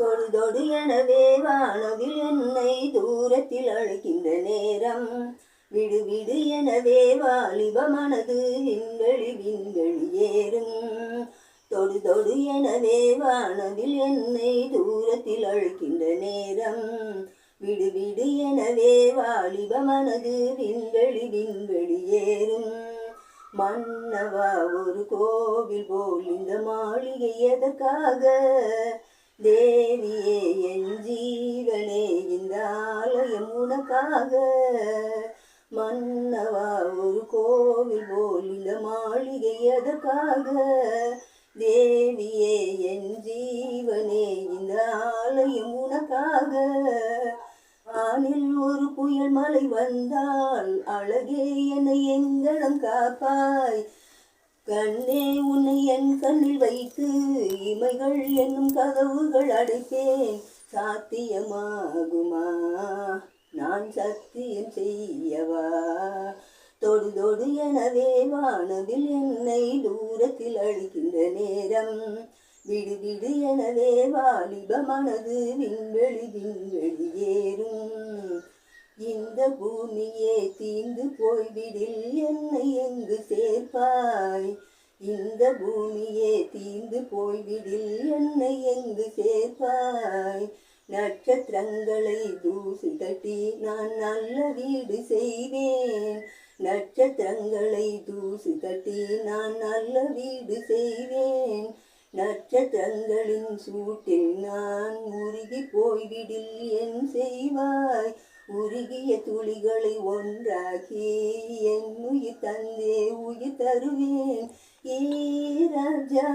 தொடு தொடு எனவே வானவில் என்னை தூரத்தில் அழைக்கின்ற நேரம். விடு விடு எனவே வாலிப மனது விண்வெளி விண்வெளி ஏறும். தொடு தொடு எனவே வானவில் என்னை தூரத்தில் அழைக்கின்ற நேரம். விடு விடு எனவே வாலிப மனது விண்வெளி விண்வெளி ஏறும். மன்னவா ஒரு கோவில் போல் இந்த மாளிகை எதற்காக? ஆலயம் மன்னவா ஒரு கோவில் போல் இந்த மாளிகை எதற்காக தேவியே என் ஜீவனே இந்த ஆலயம் உனக்காக. வானில் ஒரு புயல் மலை வந்தால் அழகே என்னை எங்கனம் காப்பாய். கண்ணே உன்னை என் கண்ணில் வைத்து இமைகள் என்னும் கதவுகள் அடைப்பேன். சாத்தியமாகுமா? நான் சத்தியம் செய்யவா? தொடு தொடு எனவே வானவில் என்னை தூரத்தில் அழிக்கின்ற நேரம். விடு விடு எனவே வாலிப மனது விண்வெளி விண்வெளி ஏறும். இந்த பூமியே தீந்து போய்விடில் என்னை எங்கு சேர்ப்பாய்? இந்த பூமியே தீந்து போய்விடில் என்னை எங்கு சேர்ப்பாய்? தங்களை தூசு தட்டி நான் நல்ல வீடு செய்வேன். நட்சத்திரங்களை தூசு தட்டி நான் நல்ல வீடு செய்வேன். நட்சத்திரங்களின் சூட்டில் நான் உருகி போய்விடில் என் செய்வாய். உருகிய துளிகளை ஒன்றாகி என் உயிர் தந்தே உயிர் தருவேன். ஏ ராஜா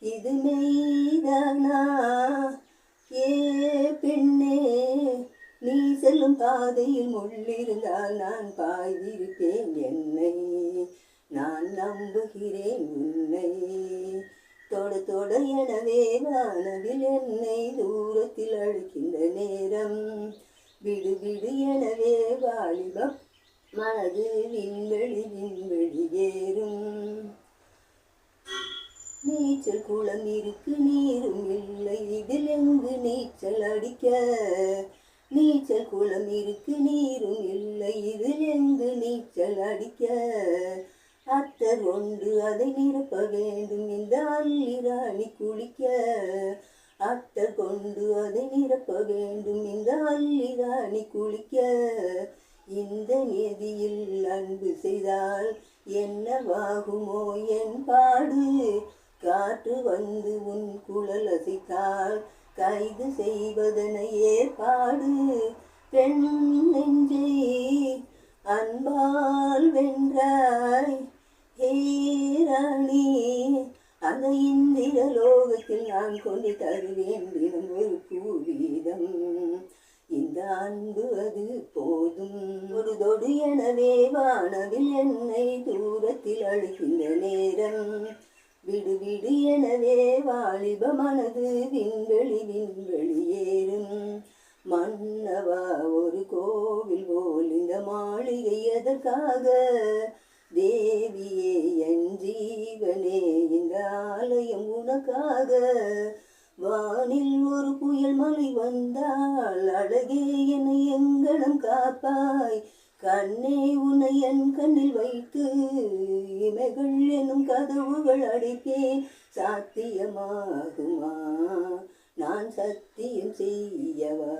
இது மெய்தானா? ஏ பெண்ணே நீ செல்லும் பாதையில் முள்ளிருந்தால் நான் பாய்ந்திருப்பேன் என்னை. நான் நம்புகிறேன் உன்னை. தொட தொட எனவே வானவில் என்னை தூரத்தில் அழைக்கின்ற நேரம். விடு விடு எனவே வாலிபம் மனது விண்வெளி விண்வெளி ஏறும். நீச்சல் குளம் இருக்கு நீரும் இல்லை. இதில் எங்கு நீச்சல் அடிக்க? நீச்சல் குளம் இருக்கு நீரும் இல்லை. இதில் எங்கு நீச்சல் அடிக்க? அத்தர் ஒன்று அதை நிரப்ப வேண்டும். இந்த அல்லிராணி ராணி குளிக்க. அத்தர் கொண்டு அதை நிரப்ப வேண்டும். இந்த அல்லிராணி குளிக்க. இந்த நிதியில் அன்பு செய்தால் என்னவாகுமோ என் பாடு? காற்று வந்து உன் குழல் அசைத்தால் கைது செய்வதனையே பாடு பெண் நெஞ்சை அன்பால் வென்றாய். ஹேராணி அந்த இந்திர லோகத்தில் நான் கொண்டு தருவேன் தினம் ஒரு பூவீதம். இந்த அன்பு அது போதும். ஒரு தொடு எனவே வானவில் என்னை தூரத்தில் அழுகின்ற நேரம். விடு விடு எனவே வாலிப மனது விண்வெளி விண்வெளி ஏறும். மன்னவா ஒரு கோவில் போல் இந்த மாளிகை எதற்காக? தேவியே என் ஜீவனே இந்த ஆலயம் உனக்காக. வானில் ஒரு புயல் மலை வந்தால் அழகே என்னை எங்கனம் காப்பாய். கண்ணே உன்னை என் கண்ணில் வைத்து இமைகள் எனும் கதவுகள் அடைப்பேன். சாத்தியமாகுமா? நான் சத்தியம் செய்யவா?